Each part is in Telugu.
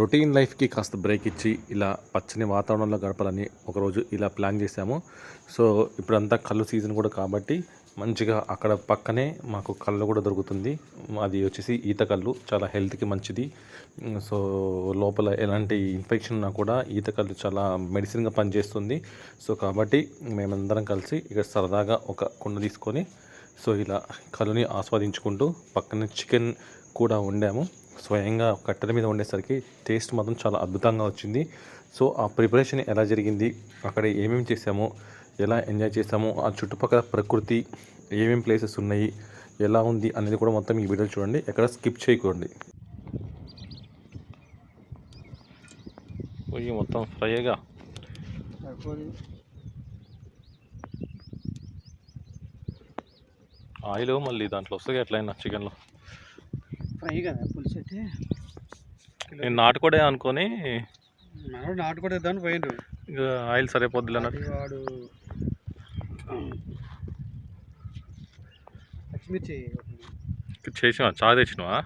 రొటీన్ లైఫ్కి కాస్త బ్రేక్ ఇచ్చి ఇలా పచ్చని వాతావరణంలో గడపాలని ఒకరోజు ఇలా ప్లాన్ చేశాము. సో ఇప్పుడంతా కళ్ళు సీజన్ కూడా కాబట్టి మంచిగా అక్కడ పక్కనే మాకు కళ్ళు కూడా దొరుకుతుంది. అది వచ్చేసి ఈత కళ్ళు చాలా హెల్త్కి మంచిది. సో లోపల ఎలాంటి ఇన్ఫెక్షన్ ఉన్నా కూడా ఈత కళ్ళు చాలా మెడిసిన్గా పనిచేస్తుంది. సో కాబట్టి మేమందరం కలిసి ఇక్కడ సరదాగా ఒక కుండ తీసుకొని సో ఇలా కళ్ళుని ఆస్వాదించుకుంటూ పక్కన చికెన్ కూడా వండాము. స్వయంగా కట్టెల మీద వండేసరికి టేస్ట్ మాత్రం చాలా అద్భుతంగా వచ్చింది. సో ఆ ప్రిపరేషన్ ఎలా జరిగింది? అక్కడ ఏమేమి చేసాము ఎలా ఎంజాయ్ చేసాము ఆ చుట్టుపక్కల ప్రకృతి ఏమేమి ప్లేసెస్ ఉన్నాయి? ఎలా ఉంది? అనేది కూడా మొత్తం ఈ వీడియో చూడండి. ఎక్కడ స్కిప్ చేయకండి పొయ్యి మొత్తం ఫ్రైగా ఆయిల్ మళ్ళీ దాంట్లో వస్తుంది ఎట్లయినా చికెన్లో. ఫ్రై కదా పులుసు అయితే. నేను నాటుకోడే అనుకొని మనోడు నాటు కూడా ఇద్దామని పోయిండు. ఇక ఆయిల్ సరిపోద్ది అన్నట్టు. వాడు పచ్చిమిర్చి చేసినా చాకు తెచ్చినవా?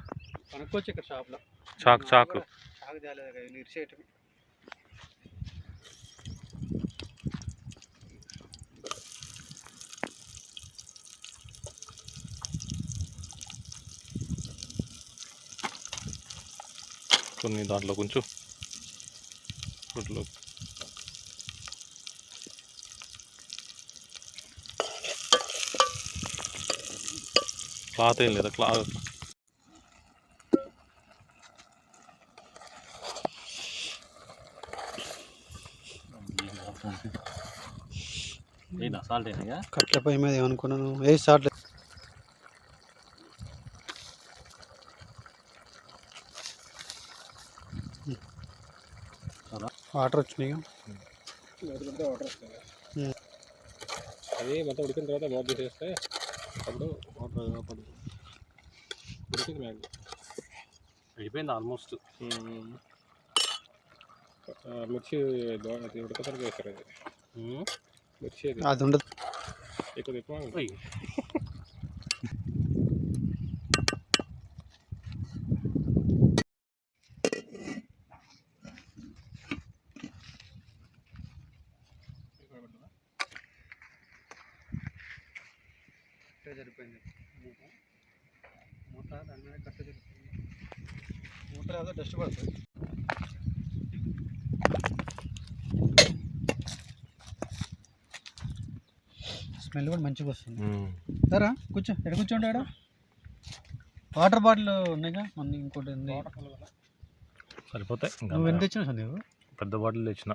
కనుక్కోవచ్చు ఇక్కడ షాప్లో చాకు చాకు. చాకు తేలేదు ఇరిసేయటం కొన్ని దాంట్లో కొంచెం గుడ్లు క్లాత్ ఏం లేదా? క్లాత్ సాల్ట్ అయినా కట్ల పొయ్యి మీద ఏమనుకున్నాను? ఏ షార్ట్ వాటర్ వచ్చినాయి. అది మొత్తం ఉడికిన తర్వాత మూత తీసేస్తే అప్పుడు వాటర్ పడుతుంది ఉడికింది మ్యాగ్ అయిపోయింది ఆల్మోస్ట్ మిర్చి ఉడకసరికి వేస్తారు అది. మిర్చి అది. అది ఉండదు. ఎక్కువ ఎక్కువ కట్టే సరిపోయింది మూత. మూత దాని మీద కట్ట సరిపోయింది మూత ఏదో డస్ట్ పడుతుంది. స్మెల్ కూడా మంచిగా వస్తుంది. సరా కూర్చో. ఎక్కడ కూర్చోండి ఆడ? వాటర్ బాటిల్ ఉన్నాయిగా? మన ఇంకోటి ఉంది. సరిపోతాయి. ఇంకా నువ్వు ఎంత తెచ్చినావు సందీప్? పెద్ద బాటిల్ తెచ్చిన.